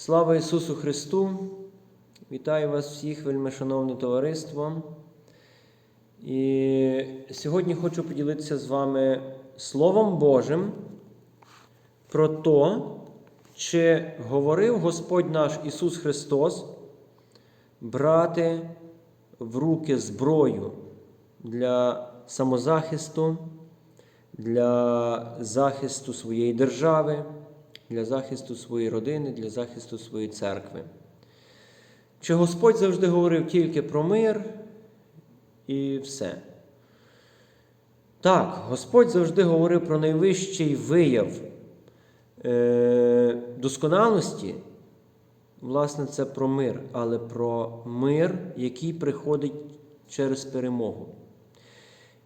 Слава Ісусу Христу! Вітаю вас всіх, вельмишановне товариство. І сьогодні хочу поділитися з вами Словом Божим про те, чи говорив Господь наш Ісус Христос брати в руки зброю для самозахисту, для захисту своєї держави, для захисту своєї родини, для захисту своєї церкви. Чи Господь завжди говорив тільки про мир і все? Так, Господь завжди говорив про найвищий вияв е, досконалості, власне, це про мир, але про мир, який приходить через перемогу.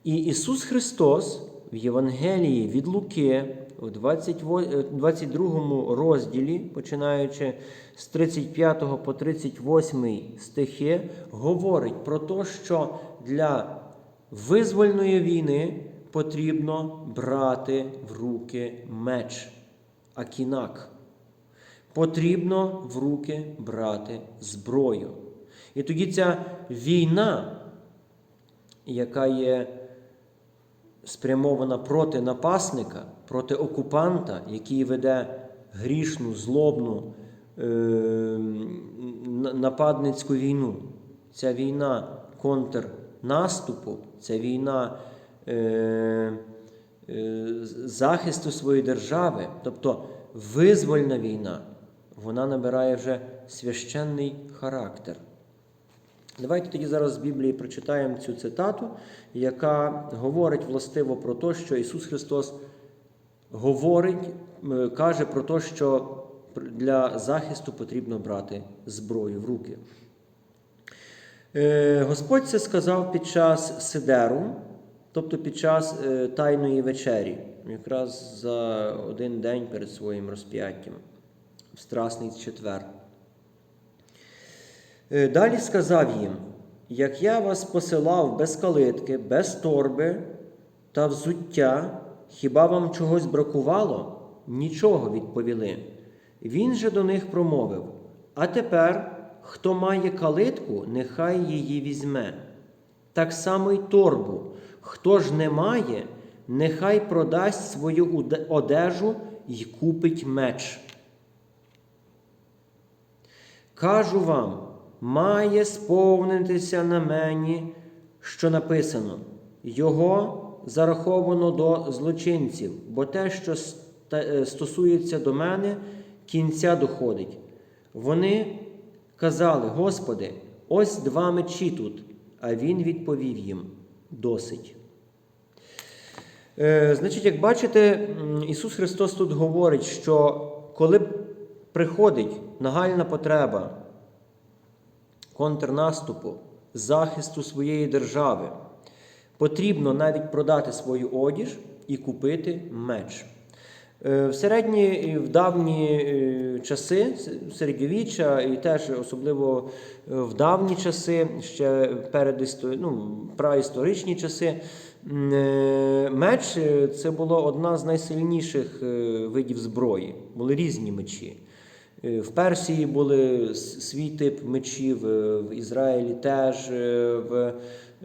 І Ісус Христос в Євангелії від Луки, у 22 розділі, починаючи з 35 по 38 стихи, говорить про те, що для визвольної війни потрібно брати в руки меч, акінак. Потрібно в руки брати зброю. І тоді ця війна, яка є спрямована проти напасника, проти окупанта, який веде грішну, злобну е, нападницьку війну. Ця війна контрнаступу, ця війна е, е, захисту своєї держави, тобто визвольна війна, вона набирає вже священний характер. Давайте тоді зараз з Біблії прочитаємо цю цитату, яка говорить властиво про те, що Ісус Христос говорить, каже про те, що для захисту потрібно брати зброю в руки. Е, Господь це сказав під час Сидеру, тобто під час е, Тайної вечері, якраз за один день перед своїм розп'яттям, в Страсний четвер. Е, Далі сказав їм: як я вас посилав без калитки, без торби та взуття, хіба вам чогось бракувало? Нічого відповіли. Він же до них промовив: А тепер, хто має калитку, нехай її візьме. Так само й торбу. Хто ж не має, нехай продасть свою одежу й купить меч. Кажу вам, має сповнитися на мені, що написано, його зараховано до злочинців, бо те, що е, стосується до мене, кінця доходить. Вони казали, Господи, ось два мечі тут, а Він відповів їм досить. Е, Значить, як бачите, Ісус Христос тут говорить, що коли приходить нагальна потреба контрнаступу, захисту своєї держави, потрібно навіть продати свою одіж і купити меч. Е, В середні і в давні е, часи, середньовіччя, і теж особливо е, в давні часи, ще перед ну, праісторичні часи, меч це було одна з найсильніших видів зброї. Були різні мечі. Е, В Персії були свій тип мечів, е, в Ізраїлі теж, е, в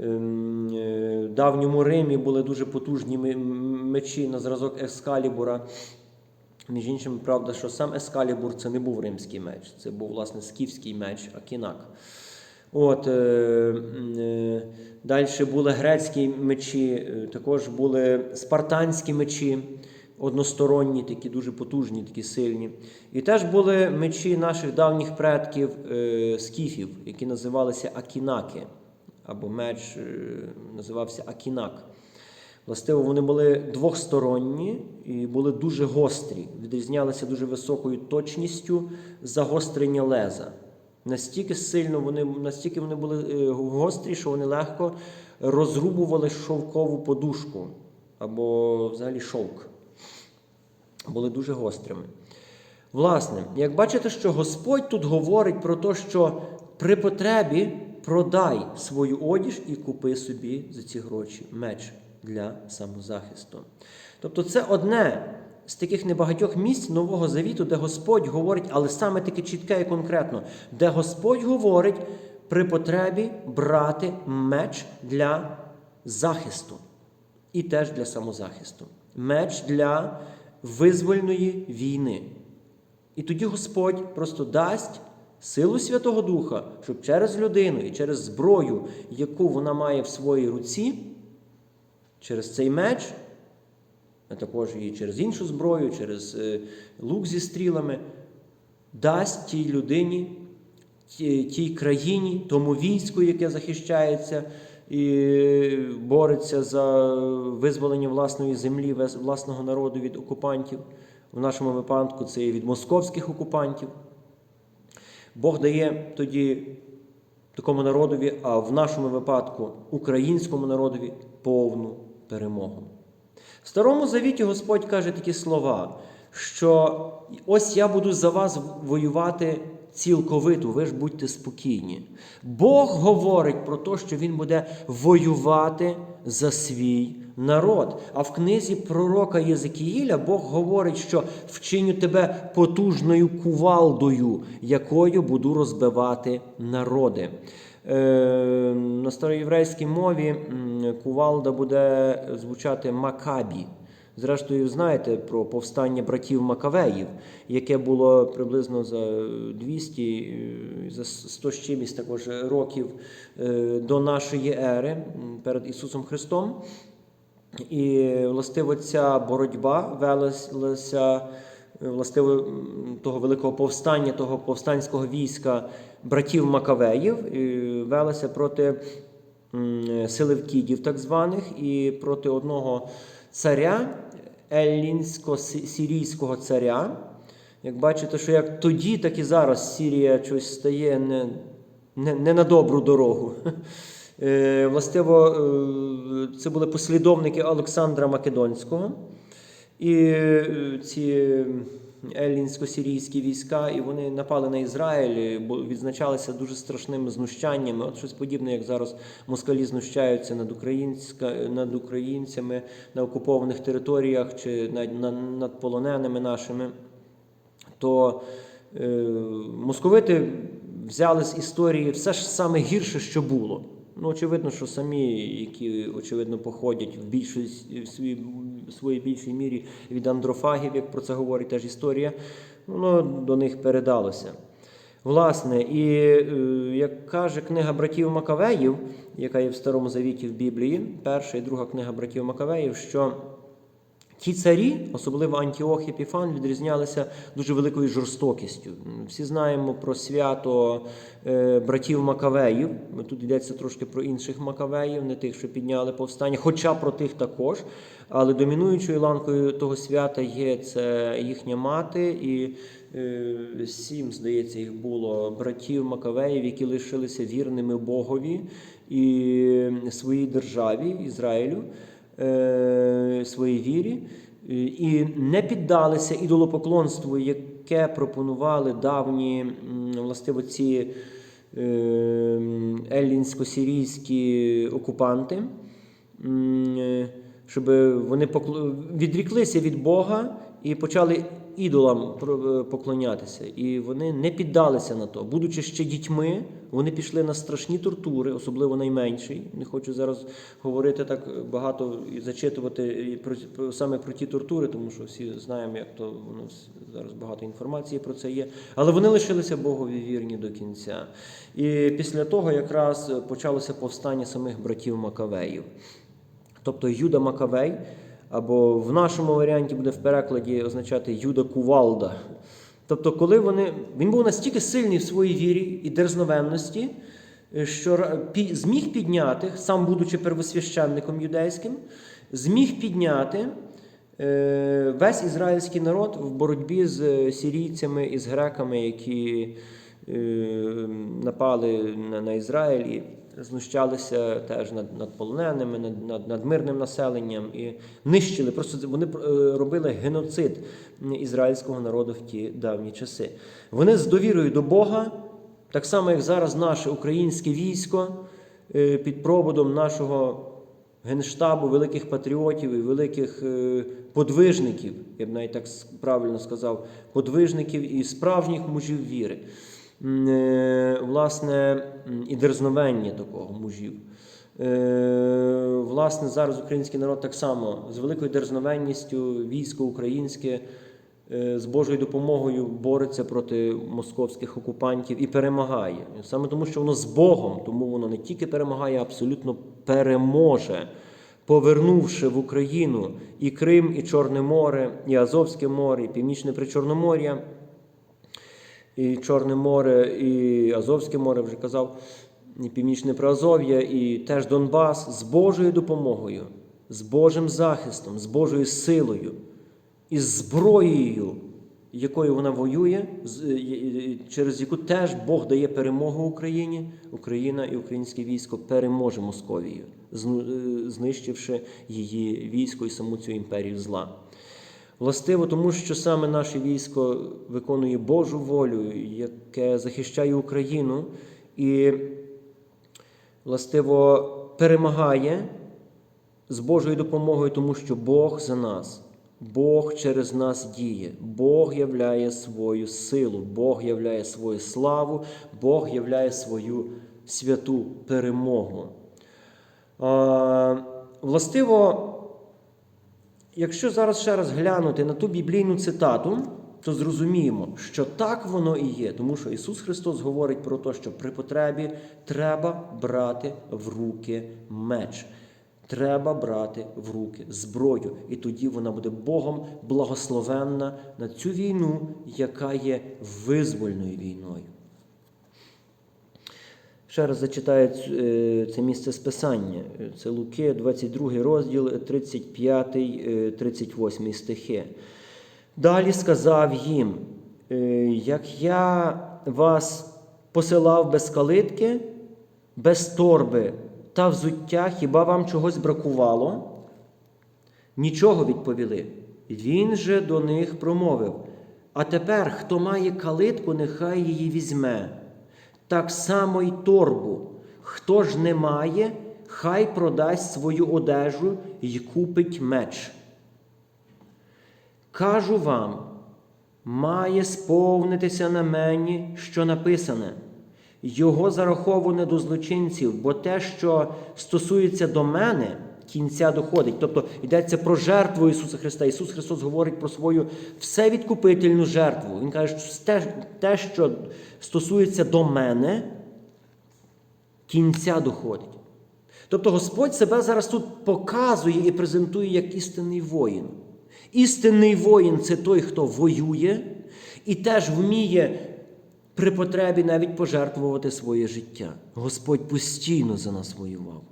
ем, давньому Римі були дуже потужні мечі на зразок Ескалібура. Між іншим, правда, що сам Ескалібур це не був римський меч, це був, власне, скіфський меч, Акінак. От, е, е, далі були грецькі мечі, також були спартанські мечі, односторонні, такі дуже потужні, такі сильні. І теж були мечі наших давніх предків е, скіфів, які називалися Акінаки, або меч е, називався Акінак. Властиво, вони були двохсторонні і були дуже гострі, відрізнялися дуже високою точністю загострення леза. Настільки сильно вони, настільки вони були е, гострі, що вони легко розрубували шовкову подушку або взагалі шовк. Були дуже гострими. Власне, як бачите, що Господь тут говорить про те, що при потребі продай свою одіж і купи собі за ці гроші меч для самозахисту. Тобто, це одне з таких небагатьох місць Нового Завіту, де Господь говорить, але саме таке чітке і конкретно, де Господь говорить при потребі брати меч для захисту і теж для самозахисту. Меч для визвольної війни. І тоді Господь просто дасть силу Святого Духа, щоб через людину і через зброю, яку вона має в своїй руці, через цей меч, а також і через іншу зброю, через е, лук зі стрілами, дасть тій людині, тій, тій країні, тому війську, яке захищається і бореться за визволення власної землі, власного народу від окупантів. В нашому випадку це і від московських окупантів. Бог дає тоді такому народові, а в нашому випадку українському народові повну перемогу. В Старому Завіті Господь каже такі слова, що ось я буду за вас воювати цілковито, ви ж будьте спокійні. Бог говорить про те, що Він буде воювати за свій народ. А в книзі пророка Єзекіїля Бог говорить, що вчиню тебе потужною кувалдою, якою буду розбивати народи. Е, На староєврейській мові кувалда буде звучати Макабі. Зрештою, знаєте про повстання братів Макавеїв, яке було приблизно за 200, е, за 100 з чимось також років е, до нашої ери перед Ісусом Христом. І властиво ця боротьба велася е, властиво того великого повстання, того повстанського війська братів Макавеїв, велася проти силевкідів, так званих, і проти одного царя, еллінсько-сирійського царя. Як бачите, що як тоді, так і зараз Сірія щось стає не, не, не на добру дорогу. Е, Властиво, е, це були послідовники Олександра Македонського. І е, ці еллінсько-сирійські війська, і вони напали на Ізраїль, бо відзначалися дуже страшними знущаннями. От щось подібне, як зараз москалі знущаються над, українська, над українцями на окупованих територіях чи над, над, над полоненими нашими. То е, московити взяли з історії все ж саме гірше, що було. Ну, очевидно, що самі, які очевидно походять в більшості в своїй, більшій мірі від андрофагів, як про це говорить теж історія, воно до них передалося. Власне, і е, як каже книга братів Макавеїв, яка є в Старому Завіті в Біблії, перша і друга книга братів Макавеїв, що Ті царі, особливо Антіох і Епіфан, відрізнялися дуже великою жорстокістю. Всі знаємо про свято е, братів Макавеїв. Тут йдеться трошки про інших Макавеїв, не тих, що підняли повстання, хоча про тих також. Але домінуючою ланкою того свята є це їхня мати, і е, сім, здається, їх було братів Макавеїв, які лишилися вірними Богові і своїй державі Ізраїлю своїй вірі е, і не піддалися ідолопоклонству, яке пропонували давні властиво ці е, еллінсько-сирійські окупанти, е, щоб вони відріклися від Бога і почали ідолам про- поклонятися. І вони не піддалися на то. Будучи ще дітьми, вони пішли на страшні тортури, особливо найменший. Не хочу зараз говорити так багато і зачитувати про, саме про ті тортури, тому що всі знаємо, як то воно зараз багато інформації про це є. Але вони лишилися Богові вірні до кінця. І після того якраз почалося повстання самих братів Макавеїв. Тобто Юда Макавей, або в нашому варіанті буде в перекладі означати Юда Кувалда. Тобто, коли вони. Він був настільки сильний в своїй вірі і дерзновенності, е, що зміг підняти, сам будучи первосвященником юдейським, зміг підняти е, весь ізраїльський народ в боротьбі з е, сирійцями і з греками, які напали на, Ізраїль знущалися теж над, над полоненими, над, над, над мирним населенням і нищили. Просто вони е, робили геноцид ізраїльського народу в ті давні часи. Вони з довірою до Бога, так само як зараз наше українське військо е, під проводом нашого Генштабу великих патріотів і великих е, подвижників, я б навіть так правильно сказав, подвижників і справжніх мужів віри. Е, Власне, і дерзновення такого мужів. Е, Власне, зараз український народ так само з великою дерзновенністю, військо українське е, з Божою допомогою бореться проти московських окупантів і перемагає. Саме тому, що воно з Богом, тому воно не тільки перемагає, а абсолютно переможе, повернувши в Україну і Крим, і Чорне море, і Азовське море, і Північне Причорномор'я, і Чорне море, і Азовське море вже казав, і Північне Приазов'я, і теж Донбас з Божою допомогою, з Божим захистом, з Божою силою і зброєю, якою вона воює, е, через яку теж Бог дає перемогу Україні, Україна і українське військо переможе Московію, е, знищивши її військо і саму цю імперію зла. Властиво, тому що саме наше військо виконує Божу волю, яке захищає Україну і, властиво, перемагає з Божою допомогою, тому що Бог за нас, Бог через нас діє, Бог являє свою силу, Бог являє свою славу, Бог являє свою святу перемогу. Властиво, Якщо зараз ще раз глянути на ту біблійну цитату, то зрозуміємо, що так воно і є, тому що Ісус Христос говорить про те, що при потребі треба брати в руки меч. Треба брати в руки зброю, і тоді вона буде Богом благословенна на цю війну, яка є визвольною війною. Ще раз зачитаю е, це місце списання. Це Луки, 22 розділ, 35, е, 38 стихи. Далі сказав їм: е, як я вас посилав без калитки, без торби та взуття, хіба вам чогось бракувало? Нічого відповіли. Він же до них промовив: А тепер, хто має калитку, нехай її візьме. Так само й торбу. Хто ж не має, хай продасть свою одежу і купить меч. Кажу вам, має сповнитися на мені, що написане. Його зараховане до злочинців, бо те, що стосується до мене, кінця доходить. Тобто йдеться про жертву Ісуса Христа. Ісус Христос говорить про свою всевідкупительну жертву. Він каже, що те, що стосується до мене, кінця доходить. Тобто Господь себе зараз тут показує і презентує як істинний воїн. Істинний воїн це той, хто воює і теж вміє при потребі навіть пожертвувати своє життя. Господь постійно за нас воював.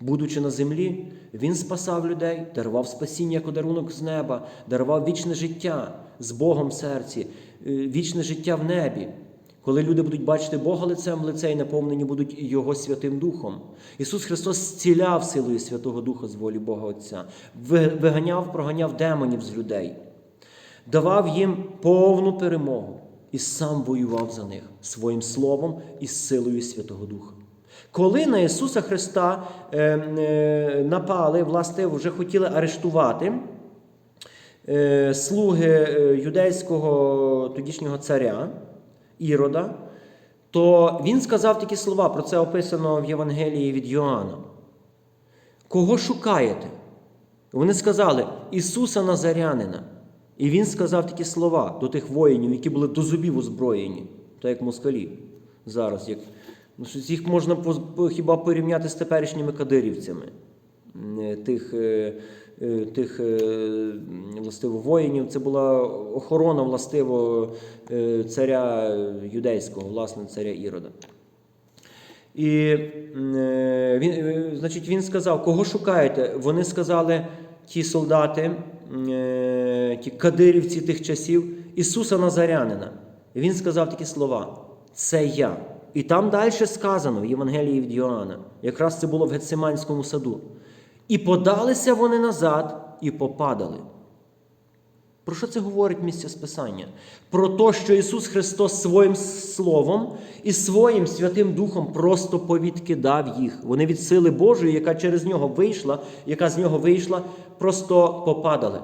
Будучи на землі, Він спасав людей, дарував спасіння як подарунок з неба, дарував вічне життя з Богом в серці, е, вічне життя в небі. Коли люди будуть бачити Бога лицем в лице і наповнені будуть Його Святим Духом. Ісус Христос зціляв силою Святого Духа з волі Бога Отця, виганяв, проганяв демонів з людей, давав їм повну перемогу і сам воював за них своїм словом і силою Святого Духа. Коли на Ісуса Христа е, е, напали, власне, вже хотіли арештувати е, слуги юдейського тодішнього царя Ірода, то він сказав такі слова, про це описано в Євангелії від Йоанна. Кого шукаєте? Вони сказали Ісуса Назарянина. І він сказав такі слова до тих воїнів, які були до зубів озброєні, так як москалі зараз. Як... Ну, їх можна хіба порівняти з теперішніми кадирівцями, Е, тих, е, е, тих властиво воїнів. Це була охорона властиво царя юдейського, власне, царя Ірода. І він, значить, він сказав, кого шукаєте? Вони сказали, ті солдати, ті кадирівці тих часів, Ісуса Назарянина. І він сказав такі слова: Це я. І там далі сказано в Євангелії від Йоанна, якраз це було в Гетсиманському саду. І подалися вони назад і попадали. Про що це говорить місце Списання? Про те, що Ісус Христос своїм Словом і своїм Святим Духом просто повідкидав їх. Вони від сили Божої, яка через нього вийшла, яка з нього вийшла, просто попадали.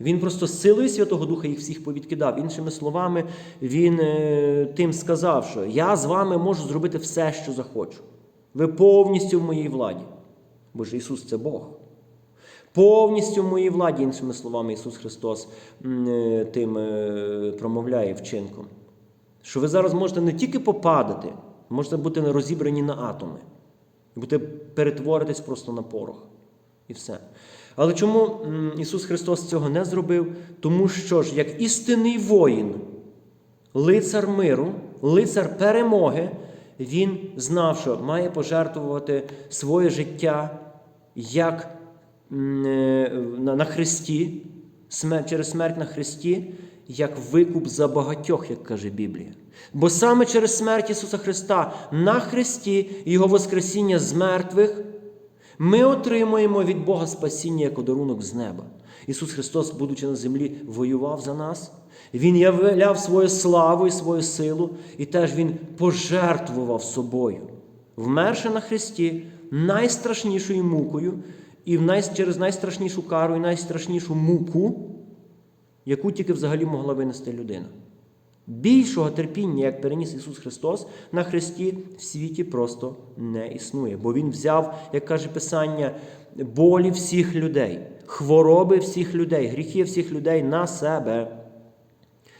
Він просто силою Святого Духа їх всіх повідкидав. Іншими словами, він е, тим сказав, що я з вами можу зробити все, що захочу. Ви повністю в моїй владі. Бо ж Ісус це Бог. Повністю в моїй владі, іншими словами, Ісус Христос е, тим е, промовляє вчинком. Що ви зараз можете не тільки попадати, можете бути розібрані на атоми. Будете перетворитись просто на порох. І все. Але чому Ісус Христос цього не зробив? Тому що ж, як істинний воїн, лицар миру, лицар перемоги, він знав, що має пожертвувати своє життя як е, на Христі, через смерть на Христі, як викуп за багатьох, як каже Біблія. Бо саме через смерть Ісуса Христа на Христі і Його Воскресіння з мертвих ми отримуємо від Бога спасіння як одарунок з неба. Ісус Христос, будучи на землі, воював за нас. Він являв свою славу і свою силу, і теж Він пожертвував собою, вмерши на Христі найстрашнішою мукою, і через найстрашнішу кару і найстрашнішу муку, яку тільки взагалі могла винести людина. Більшого терпіння, як переніс Ісус Христос на Христі, в світі просто не існує. Бо Він взяв, як каже Писання, болі всіх людей, хвороби всіх людей, гріхи всіх людей на себе.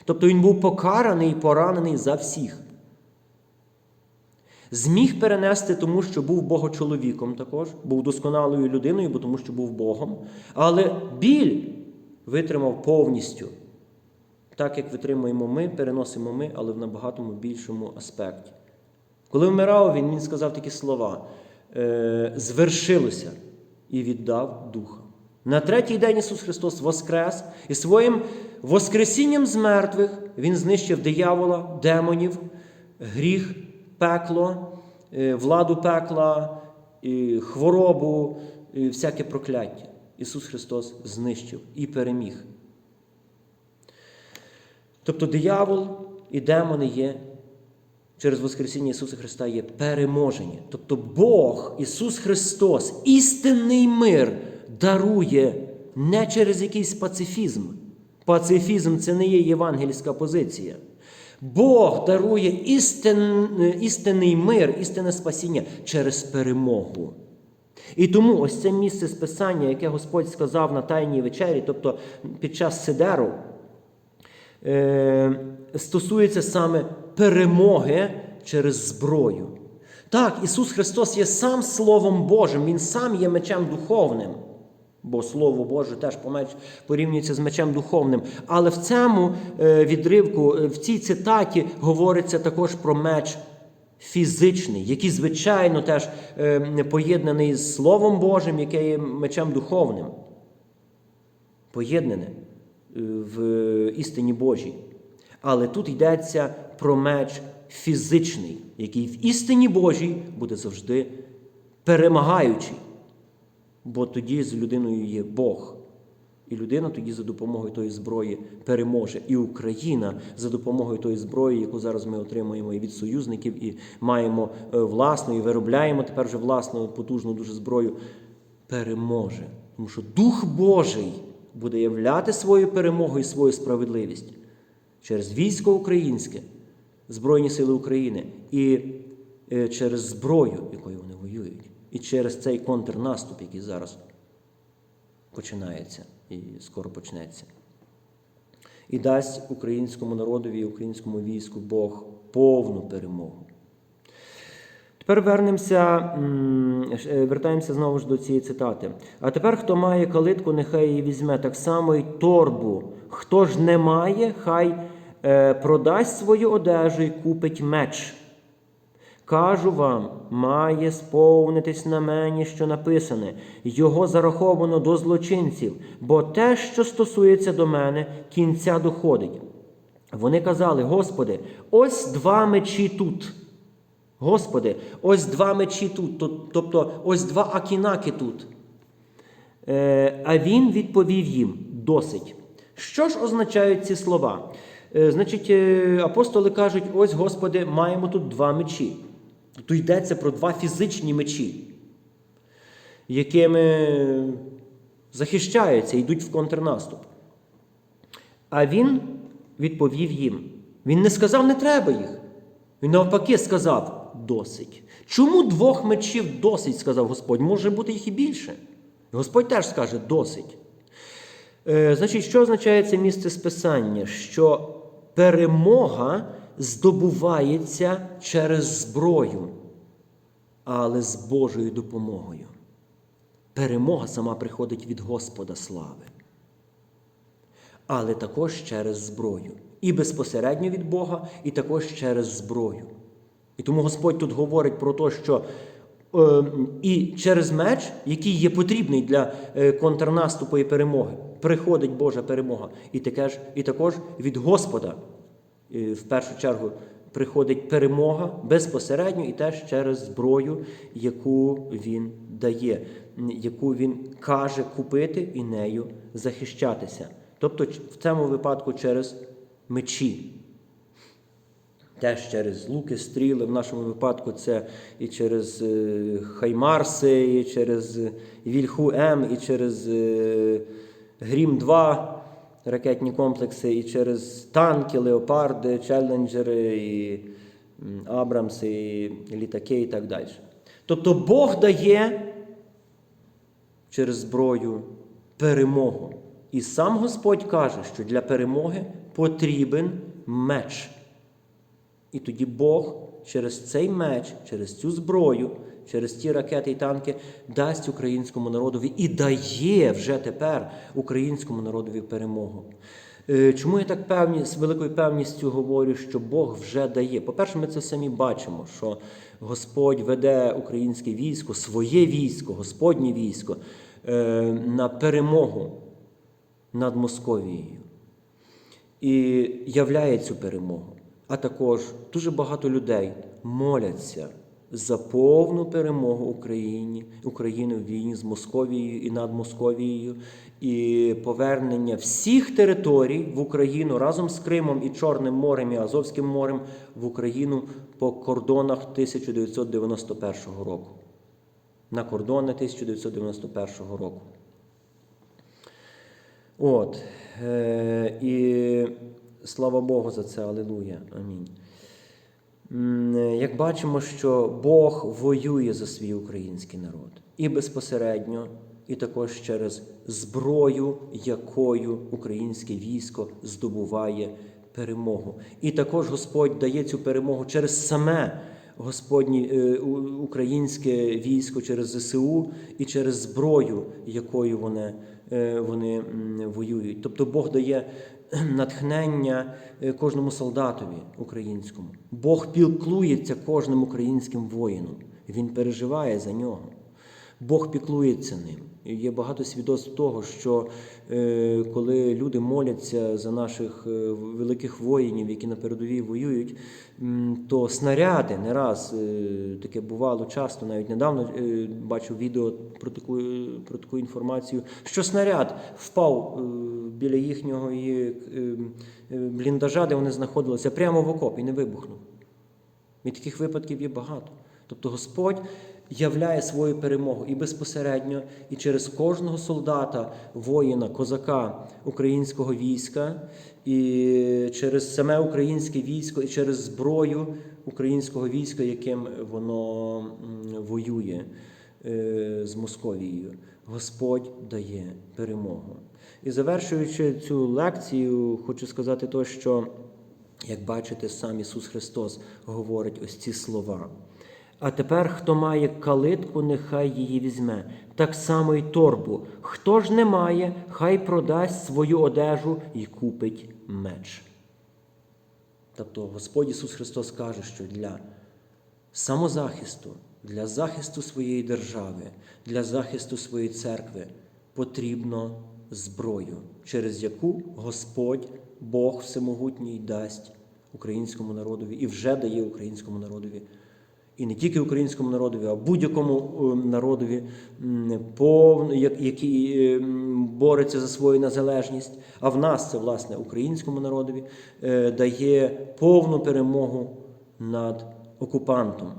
Тобто Він був покараний і поранений за всіх. Зміг перенести, тому що був богочоловіком також, був досконалою людиною, бо тому що був Богом. Але біль витримав повністю. Так як витримуємо ми, переносимо ми, але в набагато більшому аспекті. Коли вмирав він, він сказав такі слова: е, звершилося і віддав духа. На третій день Ісус Христос воскрес, і своїм воскресінням з мертвих Він знищив диявола, демонів, гріх, пекло, е, владу пекла, хворобу, всяке прокляття. Ісус Христос знищив і переміг. Тобто диявол і демони є через Воскресіння Ісуса Христа є переможені. Тобто Бог, Ісус Христос, істинний мир дарує не через якийсь пацифізм. Пацифізм це не є євангельська позиція. Бог дарує істин, істинний мир, істинне спасіння через перемогу. І тому ось це місце списання, яке Господь сказав на Тайній вечері, тобто під час Сидеру, стосується саме перемоги через зброю. Так, Ісус Христос є сам Словом Божим, Він сам є мечем духовним. Бо Слово Боже теж порівнюється з мечем духовним. Але в цьому е, відривку, е, в цій цитаті говориться також про меч фізичний, який, звичайно, теж е, поєднаний з Словом Божим, яке є мечем духовним. Поєднане е, в істині Божій. Але тут йдеться про меч фізичний, який в істині Божій буде завжди перемагаючий. Бо тоді з людиною є Бог. І людина тоді за допомогою тої зброї переможе. І Україна за допомогою тої зброї, яку зараз ми отримуємо і від союзників, і маємо е, власну, і виробляємо тепер вже власну потужну дуже зброю, переможе. Тому що Дух Божий буде являти свою перемогу і свою справедливість через військо українське, Збройні Сили України і е, через зброю, якою вони воюють, і через цей контрнаступ, який зараз починається і скоро почнеться. І дасть українському народові і українському війську Бог повну перемогу. Тепер вернемося, е, вертаємося знову ж до цієї цитати. А тепер, хто має калитку, нехай її візьме, так само й торбу. Хто ж не має, хай е, продасть свою одежу і купить меч. Кажу вам, має сповнитись на мені, що написане, його зараховано до злочинців, бо те, що стосується до мене, кінця доходить. Вони казали: Господи, ось два мечі тут. Господи, ось два мечі тут, тобто ось два акінаки тут. Е, А він відповів їм: досить. Що ж означають ці слова? Е, Значить, е, апостоли кажуть: ось, Господи, маємо тут два мечі. Тут йдеться про два фізичні мечі, якими захищаються, йдуть в контрнаступ. А він відповів їм. Він не сказав, не треба їх. Він навпаки сказав досить. Чому двох мечів досить, сказав Господь? Може бути їх і більше. Господь теж скаже досить. Е, значить, що означає це місце списання? Що перемога здобувається через зброю, але з Божою допомогою. Перемога сама приходить від Господа слави але також через зброю. І безпосередньо від Бога, і також через зброю. І тому Господь тут говорить про те, що е, і через меч, який є потрібний для е, контрнаступу і перемоги, приходить Божа перемога. І, таке ж, і також від Господа, в першу чергу, приходить перемога безпосередньо і теж через зброю, яку він дає, яку він каже купити і нею захищатися. Тобто в цьому випадку через мечі. Теж через луки, стріли, в нашому випадку це і через е, Хаймарси, і через е, Вільху М, і через е, Грім 2 ракетні комплекси, і через танки, леопарди, челенджери, і Абрамси, і літаки, і так далі. Тобто Бог дає через зброю перемогу. І сам Господь каже, що для перемоги потрібен меч. І тоді Бог через цей меч, через цю зброю, через ті ракети і танки дасть українському народові і дає вже тепер українському народові перемогу. Е, Чому я так певні, з великою певністю говорю, що Бог вже дає? По-перше, ми це самі бачимо, що Господь веде українське військо, своє військо, Господнє військо е, на перемогу над Московією і являє цю перемогу. А також дуже багато людей моляться за повну перемогу Україні, України в війні з Московією і над Московією, і повернення всіх територій в Україну разом з Кримом і Чорним морем і Азовським морем в Україну по кордонах 1991 року. На кордони 1991 року. От. Е, і слава Богу за це, Алілуя. Амінь. Як бачимо, що Бог воює за свій український народ і безпосередньо, і також через зброю, якою українське військо здобуває перемогу. І також Господь дає цю перемогу через саме Господнє е, українське військо, через ЗСУ і через зброю, якою вони, е, вони воюють. Тобто Бог дає натхнення е, кожному солдатові українському. Бог піклується кожним українським воїном. Він переживає за нього. Бог піклується ним. Є багато свідоцтв того, що е, коли люди моляться за наших е, великих воїнів, які на передовій воюють, то снаряди не раз е, таке бувало часто, навіть недавно е, бачив відео про таку, е, про таку інформацію, що снаряд впав е, біля їхнього е, е, бліндажа, де вони знаходилися, прямо в окоп і не вибухнув. І таких випадків є багато. Тобто Господь являє свою перемогу і безпосередньо, і через кожного солдата, воїна, козака українського війська, і через саме українське військо, і через зброю українського війська, яким воно воює е, з Московією. Господь дає перемогу. І завершуючи цю лекцію, хочу сказати то, що як бачите, сам Ісус Христос говорить ось ці слова. А тепер, хто має калитку, нехай її візьме, так само й торбу. Хто ж не має, хай продасть свою одежу і купить меч. Тобто Господь Ісус Христос каже, що для самозахисту, для захисту своєї держави, для захисту своєї церкви потрібно зброю, через яку Господь, Бог Всемогутній дасть українському народові і вже дає українському народові і не тільки українському народові, а будь-якому е, народові, який е, бореться за свою незалежність. А в нас це власне українському народові е, дає повну перемогу над окупантом,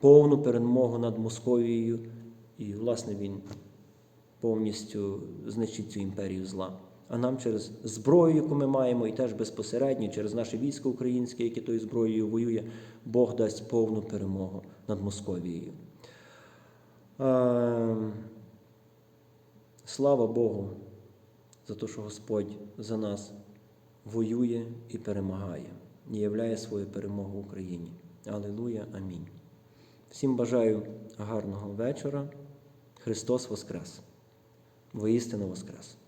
повну перемогу над Московією. І, власне, він повністю знищить цю імперію зла. А нам через зброю, яку ми маємо, і теж безпосередньо через наше військо українське, яке тою зброєю воює, Бог дасть повну перемогу над Московією. Слава Богу за те, що Господь за нас воює і перемагає, і являє свою перемогу Україні. Алілуя, амінь. Всім бажаю гарного вечора. Христос Воскрес! Воістину Воскрес!